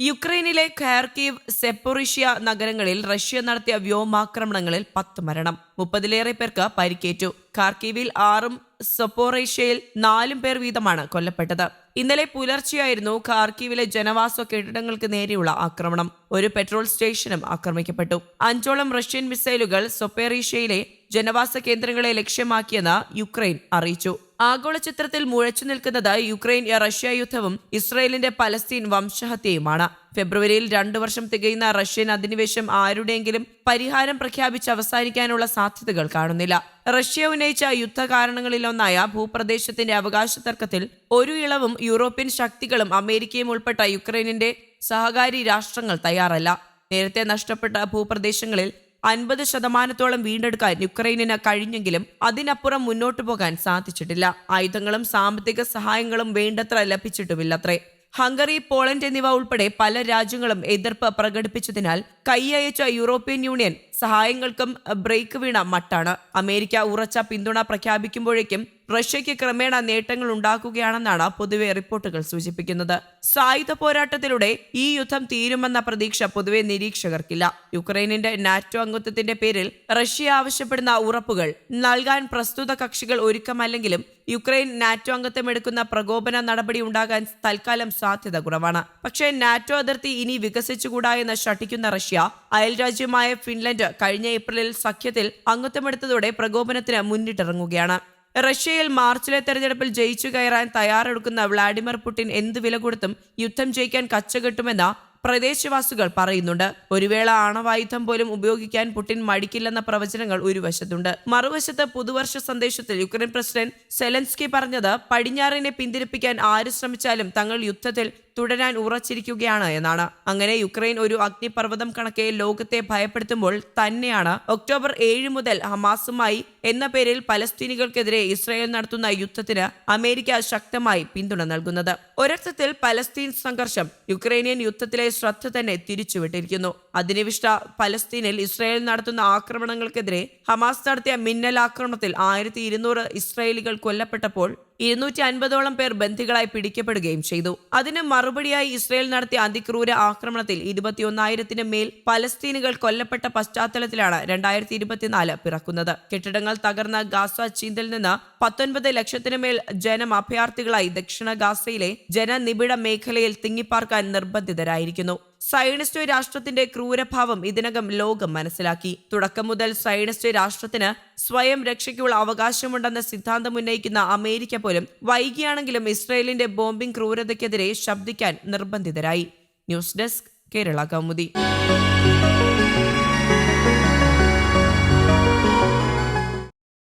യുക്രൈനിലെ ഖാർക്കീവ് സെപ്പോറിഷ്യ നഗരങ്ങളിൽ റഷ്യ നടത്തിയ വ്യോമാക്രമണങ്ങളിൽ പത്ത് മരണം. മുപ്പതിലേറെ പേർക്ക് പരിക്കേറ്റു. ഖാർക്കീവിൽ ആറും സൊപ്പോറേഷ്യയിൽ നാലും പേർ വീതമാണ് കൊല്ലപ്പെട്ടത്. ഇന്നലെ പുലർച്ചെയായിരുന്നു ഖാർക്കീവിലെ ജനവാസ കെട്ടിടങ്ങൾക്ക് നേരെയുള്ള ആക്രമണം. ഒരു പെട്രോൾ സ്റ്റേഷനും ആക്രമിക്കപ്പെട്ടു. അഞ്ചോളം റഷ്യൻ മിസൈലുകൾ സൊപ്പേറീഷ്യയിലെ ജനവാസ കേന്ദ്രങ്ങളെ ലക്ഷ്യമാക്കിയെന്ന് യുക്രൈൻ അറിയിച്ചു. ആഗോള ചിത്രത്തിൽ മുഴച്ചു നിൽക്കുന്നത് യുക്രൈൻ റഷ്യ യുദ്ധവും ഇസ്രയേലിന്റെ പലസ്തീൻ വംശഹത്യയുമാണ്. ഫെബ്രുവരിയിൽ രണ്ടു വർഷം തികയുന്ന റഷ്യൻ അധിനിവേശം ആരുടെയെങ്കിലും പരിഹാരം പ്രഖ്യാപിച്ച് അവസാനിക്കാനുള്ള സാധ്യതകൾ കാണുന്നില്ല. റഷ്യ ഉന്നയിച്ച യുദ്ധ കാരണങ്ങളിലൊന്നായ ഭൂപ്രദേശത്തിന്റെ അവകാശ തർക്കത്തിൽ ഒരു ഇളവും യൂറോപ്യൻ ശക്തികളും അമേരിക്കയും ഉൾപ്പെട്ട യുക്രൈനിന്റെ സഹകാരി രാഷ്ട്രങ്ങൾ തയ്യാറല്ല. നേരത്തെ നഷ്ടപ്പെട്ട ഭൂപ്രദേശങ്ങളിൽ അൻപത് ശതമാനത്തോളം വീണ്ടെടുക്കാൻ യുക്രൈനിന് കഴിഞ്ഞെങ്കിലും അതിനപ്പുറം മുന്നോട്ടു പോകാൻ സാധിച്ചിട്ടില്ല. ആയുധങ്ങളും സാമ്പത്തിക സഹായങ്ങളും വേണ്ടത്ര ലഭിച്ചിട്ടുമില്ലത്രേ. ഹംഗറി പോളണ്ട് എന്നിവ ഉൾപ്പെടെ പല രാജ്യങ്ങളും എതിർപ്പ് പ്രകടിപ്പിച്ചതിനാൽ കൈയയച്ച യൂറോപ്യൻ യൂണിയൻ സഹായങ്ങൾക്കും ബ്രേക്ക് വീണ മട്ടാണ്. അമേരിക്ക ഉറച്ച പിന്തുണ പ്രഖ്യാപിക്കുമ്പോഴേക്കും റഷ്യയ്ക്ക് ക്രമേണ നേട്ടങ്ങൾ ഉണ്ടാക്കുകയാണെന്നാണ് പൊതുവെ റിപ്പോർട്ടുകൾ സൂചിപ്പിക്കുന്നത്. സായുധ പോരാട്ടത്തിലൂടെ ഈ യുദ്ധം തീരുമെന്ന പ്രതീക്ഷ പൊതുവെ നിരീക്ഷകർക്കില്ല. യുക്രൈനിന്റെ നാറ്റോ അംഗത്വത്തിന്റെ പേരിൽ റഷ്യ ആവശ്യപ്പെടുന്ന ഉറപ്പുകൾ നൽകാൻ പ്രസ്തുത കക്ഷികൾ ഒരുക്കമല്ലെങ്കിലും യുക്രൈൻ നാറ്റോ അംഗത്വം എടുക്കുന്ന പ്രകോപന നടപടി ഉണ്ടാകാൻ തൽക്കാലം സാധ്യത കുറവാണ്. പക്ഷേ നാറ്റോ അതിർത്തി ഇനി വികസിച്ചുകൂടാ എന്ന് ശഠിക്കുന്ന റഷ്യ അയൽരാജ്യമായ ഫിൻലൻഡ് കഴിഞ്ഞ ഏപ്രിലിൽ സഖ്യത്തിൽ അംഗത്വമെടുത്തതോടെ പ്രകോപനത്തിന് മുന്നിട്ടിറങ്ങുകയാണ്. റഷ്യയിൽ മാർച്ചിലെ തെരഞ്ഞെടുപ്പിൽ ജയിച്ചു കയറാൻ തയ്യാറെടുക്കുന്ന വ്ളാഡിമിർ പുടിൻ എന്ത് വില കൊടുത്തും യുദ്ധം ജയിക്കാൻ കച്ചകെട്ടുമെന്ന പ്രദേശവാസികൾ പറയുന്നുണ്ട് ഒരു വേള ആണവായുധം പോലും ഉപയോഗിക്കാൻ പുടിൻ മടിക്കില്ലെന്ന പ്രവചനങ്ങൾ ഒരു വശത്തുണ്ട്. മറുവശത്ത് പുതുവർഷ സന്ദേശത്തിൽ യുക്രൈൻ പ്രസിഡന്റ് സെലൻസ്കി പറഞ്ഞത് പടിഞ്ഞാറിനെ പിന്തിരിപ്പിക്കാൻ ആര് ശ്രമിച്ചാലും തങ്ങൾ യുദ്ധത്തിൽ തുടരാൻ ഉറച്ചിരിക്കുകയാണ് എന്നാണ്. അങ്ങനെ യുക്രൈൻ ഒരു അഗ്നിപർവതം കണക്കെ ലോകത്തെ ഭയപ്പെടുത്തുമ്പോൾ തന്നെയാണ് ഒക്ടോബർ ഏഴ് മുതൽ ഹമാസുമായി എന്ന പേരിൽ പലസ്തീനികൾക്കെതിരെ ഇസ്രായേൽ നടത്തുന്ന യുദ്ധത്തിന് അമേരിക്ക ശക്തമായി പിന്തുണ നൽകുന്നത്. ഒരർത്ഥത്തിൽ പലസ്തീൻ സംഘർഷം യുക്രൈനിയൻ യുദ്ധത്തിലെ ശ്രദ്ധ തന്നെ തിരിച്ചുവിട്ടിരിക്കുന്നു അധിനിവിഷ്ട പലസ്തീനിൽ ഇസ്രായേൽ നടത്തുന്ന ആക്രമണങ്ങൾക്കെതിരെ ഹമാസ് നടത്തിയ മിന്നൽ ആക്രമണത്തിൽ ആയിരത്തി ഇരുന്നൂറ് ഇസ്രായേലികൾ കൊല്ലപ്പെട്ടപ്പോൾ ഇരുന്നൂറ്റി അൻപതോളം പേർ ബന്ധികളായി പിടിക്കപ്പെടുകയും ചെയ്തു. അതിന് മറുപടിയായി ഇസ്രായേൽ നടത്തിയ അതിക്രൂര ആക്രമണത്തിൽ ഇരുപത്തിയൊന്നായിരത്തിന് മേൽ പലസ്തീനുകൾ കൊല്ലപ്പെട്ട പശ്ചാത്തലത്തിലാണ് രണ്ടായിരത്തി ഇരുപത്തിനാല് പിറക്കുന്നത്. കെട്ടിടങ്ങൾ തകർന്ന ഗാസ ചീന്തിൽ നിന്ന് പത്തൊൻപത് ലക്ഷത്തിന് മേൽ ജനം അഭയാർത്ഥികളായി ദക്ഷിണ ഗാസയിലെ ജനനിബിഡ മേഖലയിൽ തിങ്ങിപ്പാർക്കാൻ നിർബന്ധിതരായിരിക്കുന്നു സയണിസ്റ്റ് രാഷ്ട്രത്തിന്റെ ക്രൂരഭാവം ഇതിനകം ലോകം മനസ്സിലാക്കി. തുടക്കം മുതൽ സയണിസ്റ്റ് രാഷ്ട്രത്തിന് സ്വയം രക്ഷയ്ക്കുള്ള അവകാശമുണ്ടെന്ന സിദ്ധാന്തം ഉന്നയിക്കുന്ന അമേരിക്ക പോലും വൈകിയാണെങ്കിലും ഇസ്രയേലിന്റെ ബോംബിംഗ് ക്രൂരതയ്ക്കെതിരെ ശബ്ദിക്കാൻ നിർബന്ധിതരായി. News desk Kerala Kaumudi.